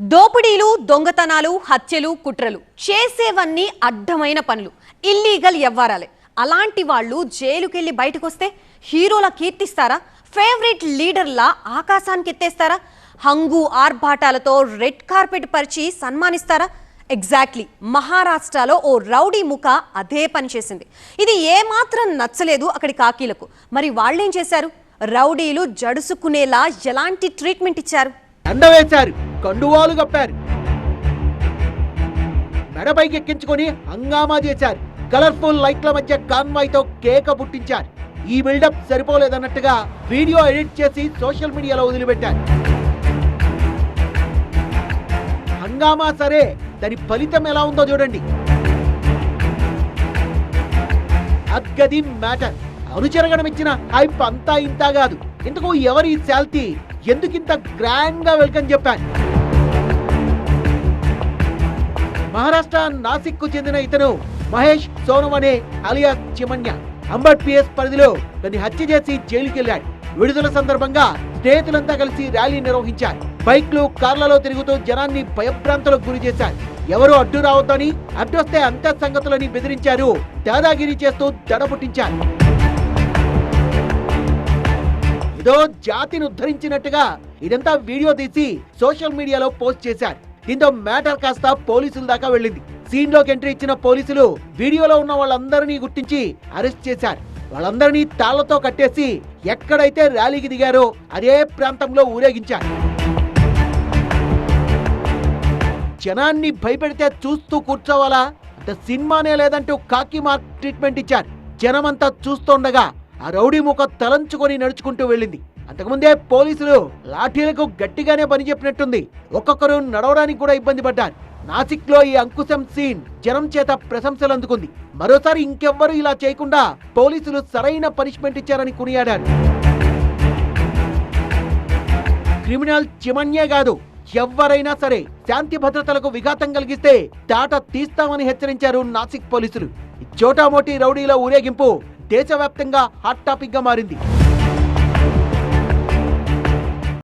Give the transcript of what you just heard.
దోపిడీలు దొంగతనాలు హత్యలు కుట్రలు చేసేవన్నీ అడ్డమైన పనులు. ఇల్లీగల్ ఎవ్వారాలే అలాంటి వాళ్ళు జైలుకెళ్ళి బయటకు వస్తే హీరోల కీర్తిస్తారా? ఫేవరెట్ లీడర్లా ఆకాశానికి ఎత్తేస్తారా హంగు ఆర్భాటాలతో రెడ్ కార్పెట్ పరిచి సన్మానిస్తారా? ఎగ్జాక్ట్లీ మహారాష్ట్రలో ఓ రౌడీ ముఖ అదే పని చేసింది. ఇది ఏమాత్రం నచ్చలేదు అక్కడి కాకీలకు. మరి వాళ్ళేం చేశారు? రౌడీలు జడుసుకునేలా ఎలాంటి ట్రీట్మెంట్ ఇచ్చారు? కండువాలు కప్పారు. మెడపైకి ఎక్కించుకొని హంగామా చేశారు. కలర్ఫుల్ లైట్ల మధ్య కాన్వాయ్తో కేక పుట్టించారు. ఈ బిల్డప్ సరిపోలేదన్నట్టుగా వీడియో ఎడిట్ చేసి సోషల్ మీడియాలో వదిలిపెట్టారు. హంగామా సరే దాని ఫలితం ఎలా ఉందో చూడండి. అద్గది మ్యాటర్. అనుచరగణం ఇచ్చిన హైప్ అంతా ఇంతా కాదు. ఇంతకు ఎవరి శాల్తీ? ఎందుకింత గ్రాండ్గా వెల్కమ్ చెప్పాను మహారాష్ట్ర నాసిక్కు చెందిన ఇతను మహేష్ సోనం అనే అలియాస్ చిమన్య అంబర్ పిఎస్ పరిధిలో దాన్ని హత్య చేసి జైలుకి విడుదల సందర్భంగా స్నేహితులంతా కలిసి ర్యాలీ నిర్వహించారు. బైక్లు కార్లలో తిరుగుతూ జనాన్ని భయభ్రాంతలకు గురి చేశారు. ఎవరు అడ్డు రావద్దని అడ్డొస్తే అంత సంగతులని బెదిరించారు. దాదాగిరి చేస్తూ దడ పుట్టించారు. ఏదో జాతిని ఉద్ధరించినట్టుగా ఇదంతా వీడియో తీసి సోషల్ మీడియాలో పోస్ట్ చేశారు. దీంతో మ్యాటర్ కాస్త పోలీసుల దాకా వెళ్ళింది. సీన్లోకి ఎంట్రీ ఇచ్చిన పోలీసులు వీడియోలో ఉన్న వాళ్ళందరినీ గుర్తించి అరెస్ట్ చేశారు. వాళ్ళందరినీ తాళ్ళతో కట్టేసి ఎక్కడైతే ర్యాలీకి దిగారో అదే ప్రాంతంలో ఊరేగించారు. జనాన్ని భయపెడితే చూస్తూ కూర్చోవాలా? అంటే సినిమానే లేదంటూ కాకి మార్క్ ట్రీట్మెంట్ ఇచ్చారు. జనమంతా చూస్తుండగా ఆ రౌడీ ముఖ తలంచుకొని నడుచుకుంటూ వెళ్ళింది. అంతకుముందే పోలీసులు లాఠీలకు గట్టిగానే పని చెప్పినట్టుంది. ఒక్కొక్కరు నడవడానికి కూడా ఇబ్బంది పడ్డారు. నాసిక్లో ఈ అంకుశం సీన్ జనం చేత ప్రశంసలు అందుకుంది. మరోసారి ఇంకెవ్వరూ ఇలా చేయకుండా పోలీసులు సరైన పనిష్మెంట్ ఇచ్చారని కొనియాడారు. క్రిమినల్ చిమన్యే కాదు ఎవ్వరైనా సరే శాంతి భద్రతలకు విఘాతం కలిగిస్తే తాట తీస్తామని హెచ్చరించారు నాసిక్ పోలీసులు. చోటామోటి రౌడీల ఊరేగింపు దేశవ్యాప్తంగా హాట్ టాపిక్గా మారింది.